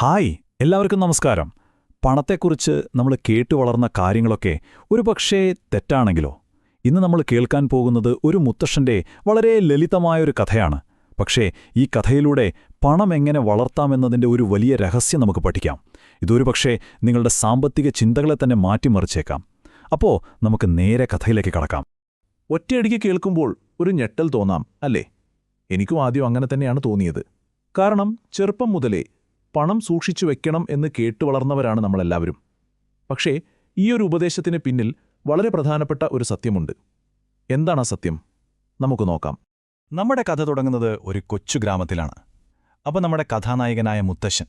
Hi എല്ലാവർക്കും നമസ്കാരം. പണത്തെക്കുറിച്ച് നമ്മൾ കേട്ടു വളർന്ന കാര്യങ്ങളൊക്കെ ഒരു പക്ഷേ തെറ്റാണെങ്കിലോ? ഇന്ന് നമ്മൾ കേൾക്കാൻ പോകുന്നത് ഒരു മുത്തശ്ശന്റെ വളരെ ലളിതമായൊരു കഥയാണ്. പക്ഷേ ഈ കഥയിലൂടെ പണം എങ്ങനെ വളർത്താമെന്നതിന്റെ ഒരു വലിയ രഹസ്യം നമുക്ക് പഠിക്കാം. ഇതൊരു പക്ഷേ നിങ്ങളുടെ സാമ്പത്തിക ചിന്തകളെ തന്നെ മാറ്റിമറിച്ചേക്കാം. അപ്പോൾ നമുക്ക് നേരെ കഥയിലേക്ക് കടക്കാം. ഒറ്റയടിക്ക് കേൾക്കുമ്പോൾ ഒരു ഞെട്ടൽ തോന്നാം അല്ലേ? എനിക്കും ആദ്യം അങ്ങനെ തന്നെയാണ് തോന്നിയത്. കാരണം ചെറുപ്പം മുതലേ പണം സൂക്ഷിച്ചു വെക്കണം എന്ന് കേട്ടു വളർന്നവരാണ് നമ്മളെല്ലാവരും. പക്ഷേ ഈ ഒരു ഉപദേശത്തിന് പിന്നിൽ വളരെ പ്രധാനപ്പെട്ട ഒരു സത്യമുണ്ട്. എന്താണ് ആ സത്യം? നമുക്ക് നോക്കാം. നമ്മുടെ കഥ തുടങ്ങുന്നത് ഒരു കൊച്ചു ഗ്രാമത്തിലാണ്. അപ്പോൾ നമ്മുടെ കഥാനായകനായ മുത്തശ്ശൻ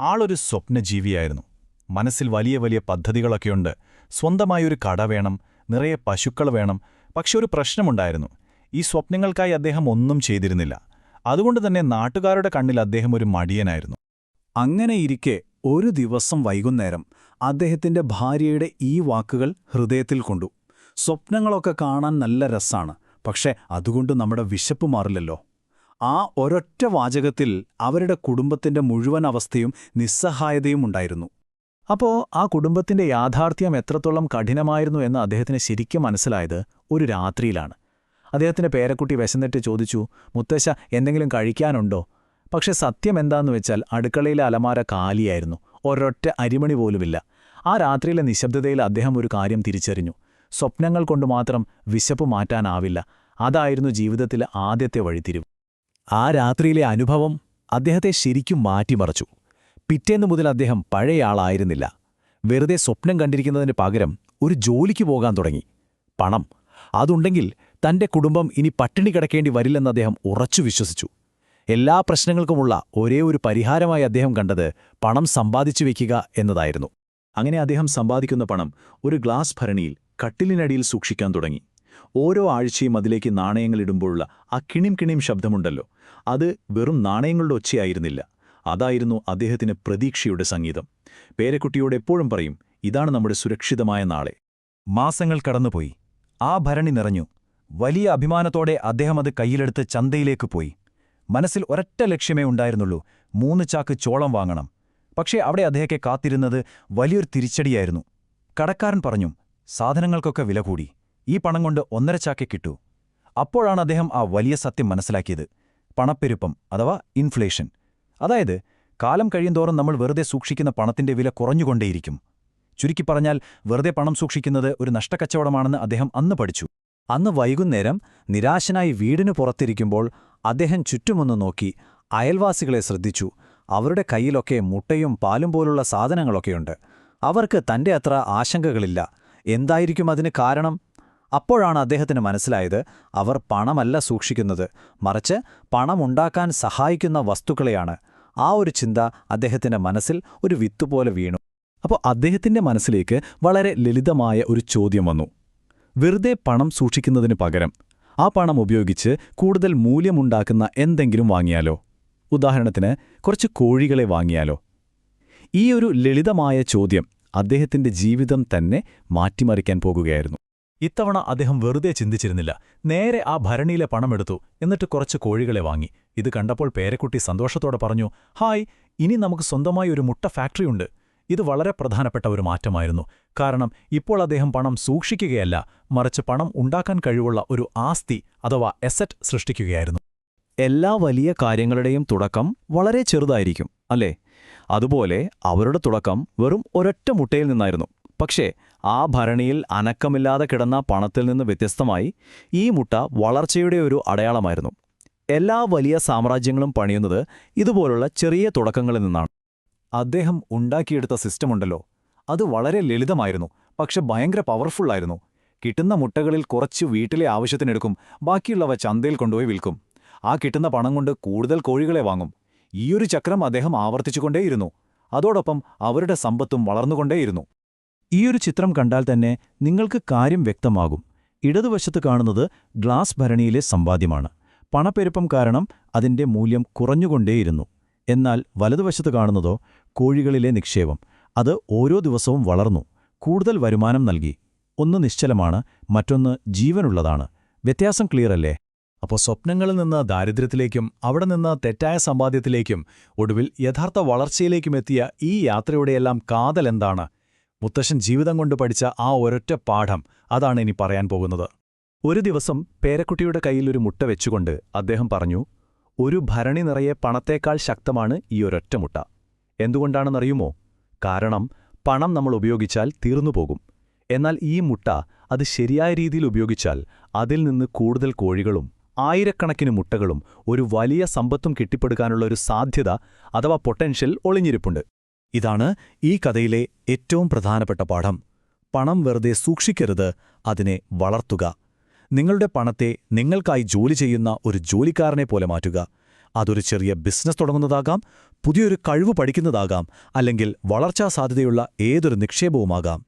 ആളൊരു സ്വപ്നജീവിയായിരുന്നു. മനസ്സിൽ വലിയ വലിയ പദ്ധതികളൊക്കെയുണ്ട്. സ്വന്തമായൊരു കട വേണം നിറയെ പശുക്കൾ വേണം പക്ഷെ ഒരു പ്രശ്നമുണ്ടായിരുന്നു. ഈ സ്വപ്നങ്ങൾക്കായി അദ്ദേഹം ഒന്നും ചെയ്തിരുന്നില്ല. അതുകൊണ്ട് തന്നെ നാട്ടുകാരുടെ കണ്ണിൽ അദ്ദേഹം ഒരു മടിയനായിരുന്നു. അങ്ങനെയിരിക്കെ ഒരു ദിവസം വൈകുന്നേരം അദ്ദേഹത്തിന്റെ ഭാര്യയുടെ ഈ വാക്കുകൾ ഹൃദയത്തിൽ കൊണ്ടു. സ്വപ്നങ്ങളൊക്കെ കാണാൻ നല്ല രസാണ് പക്ഷെ അതുകൊണ്ട് നമ്മുടെ വിശപ്പ് മാറില്ലല്ലോ. ആ ഒരൊറ്റ വാചകത്തിൽ അവരുടെ കുടുംബത്തിന്റെ മുഴുവൻ അവസ്ഥയും നിസ്സഹായതയും ഉണ്ടായിരുന്നു. അപ്പോ ആ കുടുംബത്തിന്റെ യാഥാർത്ഥ്യം എത്രത്തോളം കഠിനമായിരുന്നു എന്ന് അദ്ദേഹത്തിന് ശരിക്കും മനസ്സിലായത് ഒരു രാത്രിയിലാണ്. അദ്ദേഹത്തിന്റെ പേരക്കുട്ടി വിശന്നിട്ട് ചോദിച്ചു മുത്തശ്ശ എന്തെങ്കിലും കഴിക്കാനുണ്ടോ? പക്ഷെ സത്യം എന്താന്ന് വെച്ചാൽ അടുക്കളയിലെ അലമാര കാലിയായിരുന്നു. ഒരൊറ്റ അരിമണി പോലുമില്ല. ആ രാത്രിയിലെ നിശബ്ദതയിൽ അദ്ദേഹം ഒരു കാര്യം തിരിച്ചറിഞ്ഞു. സ്വപ്നങ്ങൾ കൊണ്ട് മാത്രം വിശപ്പ് മാറ്റാനാവില്ല. അതായിരുന്നു ജീവിതത്തിലെ ആദ്യത്തെ വഴിത്തിരിവ്. ആ രാത്രിയിലെ അനുഭവം അദ്ദേഹത്തെ ശരിക്കും മാറ്റിമറച്ചു. പിറ്റേന്ന് മുതൽ അദ്ദേഹം പഴയയാളായിരുന്നില്ല വെറുതെ സ്വപ്നം കണ്ടിരിക്കുന്നതിന് പകരം ഒരു ജോലിക്ക് പോകാൻ തുടങ്ങി. പണം. അതുണ്ടെങ്കിൽ തന്റെ കുടുംബം ഇനി പട്ടിണി കിടക്കേണ്ടി വരില്ലെന്ന് അദ്ദേഹം ഉറച്ചു വിശ്വസിച്ചു. എല്ലാ പ്രശ്നങ്ങൾക്കുമുള്ള ഒരേ ഒരു പരിഹാരമായി അദ്ദേഹം കണ്ടത് പണം സമ്പാദിച്ചു വയ്ക്കുക എന്നതായിരുന്നു. അങ്ങനെ അദ്ദേഹം സമ്പാദിക്കുന്ന പണം ഒരു ഗ്ലാസ് ഭരണിയിൽ കട്ടിലിനടിയിൽ സൂക്ഷിക്കാൻ തുടങ്ങി. ഓരോ ആഴ്ചയും അതിലേക്ക് നാണയങ്ങൾ ഇടുമ്പോഴുള്ള ആ കിണിം കിണിം ശബ്ദമുണ്ടല്ലോ. അത് വെറും നാണയങ്ങളുടെ ഒച്ചയായിരുന്നില്ല. അതായിരുന്നു അദ്ദേഹത്തിന് പ്രതീക്ഷയുടെ സംഗീതം. പേരക്കുട്ടിയോട് എപ്പോഴും പറയും ഇതാണ് നമ്മുടെ സുരക്ഷിതമായ നാളെ. മാസങ്ങൾ കടന്നുപോയി. ആ ഭരണി നിറഞ്ഞു. വലിയ അഭിമാനത്തോടെ അദ്ദേഹം അത് കയ്യിലെടുത്ത് ചന്തയിലേക്ക് പോയി. മനസ്സിൽ ഒരൊറ്റ ലക്ഷ്യമേ ഉണ്ടായിരുന്നുള്ളൂ. മൂന്ന് ചാക്ക് ചോളം വാങ്ങണം. പക്ഷേ അവിടെ അദ്ദേഹത്തെ കാത്തിരുന്നത് വലിയൊരു തിരിച്ചടിയായിരുന്നു. കടക്കാരൻ പറഞ്ഞു സാധനങ്ങൾക്കൊക്കെ വില കൂടി. ഈ പണം കൊണ്ട് ഒന്നര ചാക്കെ കിട്ടൂ. അപ്പോഴാണ് അദ്ദേഹം ആ വലിയ സത്യം മനസ്സിലാക്കിയത്. പണപ്പെരുപ്പം അഥവാ ഇൻഫ്ലേഷൻ. അതായത് കാലം കഴിയുന്തോറും നമ്മൾ വെറുതെ സൂക്ഷിക്കുന്ന പണത്തിന്റെ വില കുറഞ്ഞുകൊണ്ടേയിരിക്കും. ചുരുക്കി പറഞ്ഞാൽ വെറുതെ പണം സൂക്ഷിക്കുന്നത് ഒരു നഷ്ടക്കച്ചവടമാണെന്ന് അദ്ദേഹം അന്ന് പഠിച്ചു. അന്ന് വൈകുന്നേരം നിരാശനായി വീടിനു പുറത്തിരിക്കുമ്പോൾ അദ്ദേഹം ചുറ്റുമൊന്നു നോക്കി അയൽവാസികളെ ശ്രദ്ധിച്ചു. അവരുടെ കയ്യിലൊക്കെ മുട്ടയും പാലും പോലുള്ള സാധനങ്ങളൊക്കെയുണ്ട്. അവർക്ക് തന്റെ അത്ര ആശങ്കകളില്ല. എന്തായിരിക്കും അതിന് കാരണം? അപ്പോഴാണ് അദ്ദേഹത്തിന് മനസ്സിലായത് അവർ പണമല്ല സൂക്ഷിക്കുന്നത്. മറിച്ച് പണമുണ്ടാക്കാൻ സഹായിക്കുന്ന വസ്തുക്കളെയാണ്. ആ ഒരു ചിന്ത അദ്ദേഹത്തിന്റെ മനസ്സിൽ ഒരു വിത്തുപോലെ വീണു. അപ്പോൾ അദ്ദേഹത്തിന്റെ മനസ്സിലേക്ക് വളരെ ലളിതമായ ഒരു ചോദ്യം വന്നു. വെറുതെ പണം സൂക്ഷിക്കുന്നതിന് പകരം ആ പണം ഉപയോഗിച്ച് കൂടുതൽ മൂല്യമുണ്ടാക്കുന്ന എന്തെങ്കിലും വാങ്ങിയാലോ? ഉദാഹരണത്തിന് കുറച്ച് കോഴികളെ വാങ്ങിയാലോ? ഈ ഒരു ലളിതമായ ചോദ്യം അദ്ദേഹത്തിന്റെ ജീവിതം തന്നെ മാറ്റിമറിക്കാൻ പോകുകയായിരുന്നു. ഇത്തവണ അദ്ദേഹം വെറുതെ ചിന്തിച്ചിരുന്നില്ല. നേരെ ആ ഭരണിയിലെ പണമെടുത്തു എന്നിട്ട് കുറച്ച് കോഴികളെ വാങ്ങി. ഇത് കണ്ടപ്പോൾ പേരക്കുട്ടി സന്തോഷത്തോടെ പറഞ്ഞു ഹായ് ഇനി നമുക്ക് സ്വന്തമായി ഒരു മുട്ട ഫാക്ടറിയുണ്ട് ഇത് വളരെ പ്രധാനപ്പെട്ട ഒരു മാറ്റമായിരുന്നു. കാരണം ഇപ്പോൾ അദ്ദേഹം പണം സൂക്ഷിക്കുകയല്ല മറിച്ച് പണം ഉണ്ടാക്കാൻ കഴിവുള്ള ഒരു ആസ്തി അഥവാ എസറ്റ് സൃഷ്ടിക്കുകയായിരുന്നു. എല്ലാ വലിയ കാര്യങ്ങളുടെയും തുടക്കം വളരെ ചെറുതായിരിക്കും അല്ലേ? അതുപോലെ അവരുടെ തുടക്കം വെറും ഒരൊറ്റ മുട്ടയിൽ നിന്നായിരുന്നു. പക്ഷേ ആ ഭരണിയിൽ അനക്കമില്ലാതെ കിടന്ന പണത്തിൽ നിന്ന് വ്യത്യസ്തമായി ഈ മുട്ട വളർച്ചയുടെ ഒരു അടയാളമായിരുന്നു. എല്ലാ വലിയ സാമ്രാജ്യങ്ങളും പണിയുന്നത് ഇതുപോലുള്ള ചെറിയ തുടക്കങ്ങളിൽ നിന്നാണ്. അദ്ദേഹം ഉണ്ടാക്കിയെടുത്ത സിസ്റ്റമുണ്ടല്ലോ അത് വളരെ ലളിതമായിരുന്നു പക്ഷെ ഭയങ്കര പവർഫുള്ളായിരുന്നു കിട്ടുന്ന മുട്ടകളിൽ കുറച്ച് വീട്ടിലെ ആവശ്യത്തിനെടുക്കും ബാക്കിയുള്ളവ ചന്തയിൽ കൊണ്ടുപോയി വിൽക്കും. ആ കിട്ടുന്ന പണം കൊണ്ട് കൂടുതൽ കോഴികളെ വാങ്ങും. ഈയൊരു ചക്രം അദ്ദേഹം ആവർത്തിച്ചുകൊണ്ടേയിരുന്നു. അതോടൊപ്പം അവരുടെ സമ്പത്തും വളർന്നുകൊണ്ടേയിരുന്നു. ഈയൊരു ചിത്രം കണ്ടാൽ തന്നെ നിങ്ങൾക്ക് കാര്യം വ്യക്തമാകും. ഇടതുവശത്ത് കാണുന്നത് ഗ്ലാസ് ഭരണിയിലെ സമ്പാദ്യമാണ്. പണപ്പെരുപ്പം കാരണം അതിന്റെ മൂല്യം കുറഞ്ഞുകൊണ്ടേയിരുന്നു. എന്നാൽ വലതുവശത്ത് കാണുന്നതോ കോഴികളിലെ നിക്ഷേപം. അത് ഓരോ ദിവസവും വളർന്നു കൂടുതൽ വരുമാനം നൽകി. ഒന്ന് നിശ്ചലമാണ് മറ്റൊന്ന് ജീവനുള്ളതാണ്. വ്യത്യാസം ക്ലിയറല്ലേ? അപ്പോൾ സ്വപ്നങ്ങളിൽ നിന്ന് ദാരിദ്ര്യത്തിലേക്കും അവിടെ നിന്ന് തെറ്റായ സമ്പാദ്യത്തിലേക്കും ഒടുവിൽ യഥാർത്ഥ വളർച്ചയിലേക്കും എത്തിയ ഈ യാത്രയുടെയെല്ലാം കാതൽ എന്താണ്? മുത്തശ്ശൻ ജീവിതം കൊണ്ട് പഠിച്ച ആ ഒരൊറ്റ പാഠം അതാണ് ഇനി പറയാൻ പോകുന്നത്. ഒരു ദിവസം പേരക്കുട്ടിയുടെ കയ്യിൽ ഒരു മുട്ട വെച്ചുകൊണ്ട് അദ്ദേഹം പറഞ്ഞു ഒരു ഭരണി നിറയെ പണത്തേക്കാൾ ശക്തമാണ് ഈ ഒരൊറ്റ മുട്ട. എന്തുകൊണ്ടാണെന്നറിയുമോ? കാരണം പണം നമ്മൾ ഉപയോഗിച്ചാൽ തീർന്നുപോകും. എന്നാൽ ഈ മുട്ട അത് ശരിയായ രീതിയിൽ ഉപയോഗിച്ചാൽ അതിൽ നിന്ന് കൂടുതൽ കോഴികളും ആയിരക്കണക്കിന് മുട്ടകളും ഒരു വലിയ സമ്പത്തും കെട്ടിപ്പടുക്കാനുള്ള ഒരു സാധ്യത അഥവാ പൊട്ടൻഷ്യൽ ഒളിഞ്ഞിരിപ്പുണ്ട്. ഇതാണ് ഈ കഥയിലെ ഏറ്റവും പ്രധാനപ്പെട്ട പാഠം. പണം വെറുതെ സൂക്ഷിക്കരുത് അതിനെ വളർത്തുക. നിങ്ങളുടെ പണത്തെ നിങ്ങൾക്കായി ജോലി ചെയ്യുന്ന ഒരു ജോലിക്കാരനെ പോലെ മാറ്റുക. അതൊരു ചെറിയ ബിസിനസ് തുടങ്ങുന്നതാകാം പുതിയൊരു കഴിവ് പഠിക്കുന്നതാകാം അല്ലെങ്കിൽ വളർച്ചാ സാധ്യതയുള്ള ഏതൊരു നിക്ഷേപവുമാകാം.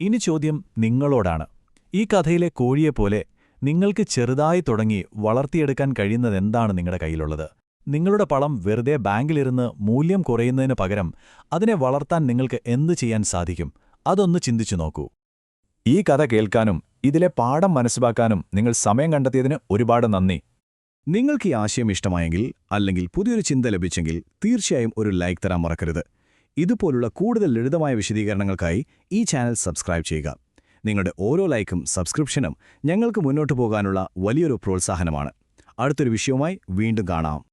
ഇനി ചോദ്യം നിങ്ങളോടാണ്. ഈ കഥയിലെ കോഴിയെപ്പോലെ നിങ്ങൾക്ക് ചെറുതായി തുടങ്ങി വളർത്തിയെടുക്കാൻ കഴിയുന്നതെന്താണ് നിങ്ങളുടെ കയ്യിലുള്ളത്? നിങ്ങളുടെ പണം വെറുതെ ബാങ്കിലിരുന്ന് മൂല്യം കുറയുന്നതിന് പകരം അതിനെ വളർത്താൻ നിങ്ങൾക്ക് എന്തു ചെയ്യാൻ സാധിക്കും? അതൊന്ന് ചിന്തിച്ചു നോക്കൂ. ഈ കഥ കേൾക്കാനും ഇതിലെ പാഠം മനസ്സിലാക്കാനും നിങ്ങൾ സമയം കണ്ടെത്തിയതിന് ഒരുപാട് നന്ദി. നിങ്ങൾക്ക് ഈ ആശയം ഇഷ്ടമായെങ്കിൽ അല്ലെങ്കിൽ പുതിയൊരു ചിന്ത ലഭിച്ചെങ്കിൽ തീർച്ചയായും ഒരു ലൈക്ക് തരാൻ മറക്കരുത്. ഇതുപോലുള്ള കൂടുതൽ ലളിതമായ വിശദീകരണങ്ങൾക്കായി ഈ ചാനൽ സബ്സ്ക്രൈബ് ചെയ്യുക. നിങ്ങളുടെ ഓരോ ലൈക്കും സബ്സ്ക്രിപ്ഷനും ഞങ്ങൾക്ക് മുന്നോട്ടു പോകാനുള്ള വലിയൊരു പ്രോത്സാഹനമാണ്. അടുത്തൊരു വിഷയവുമായി വീണ്ടും കാണാം.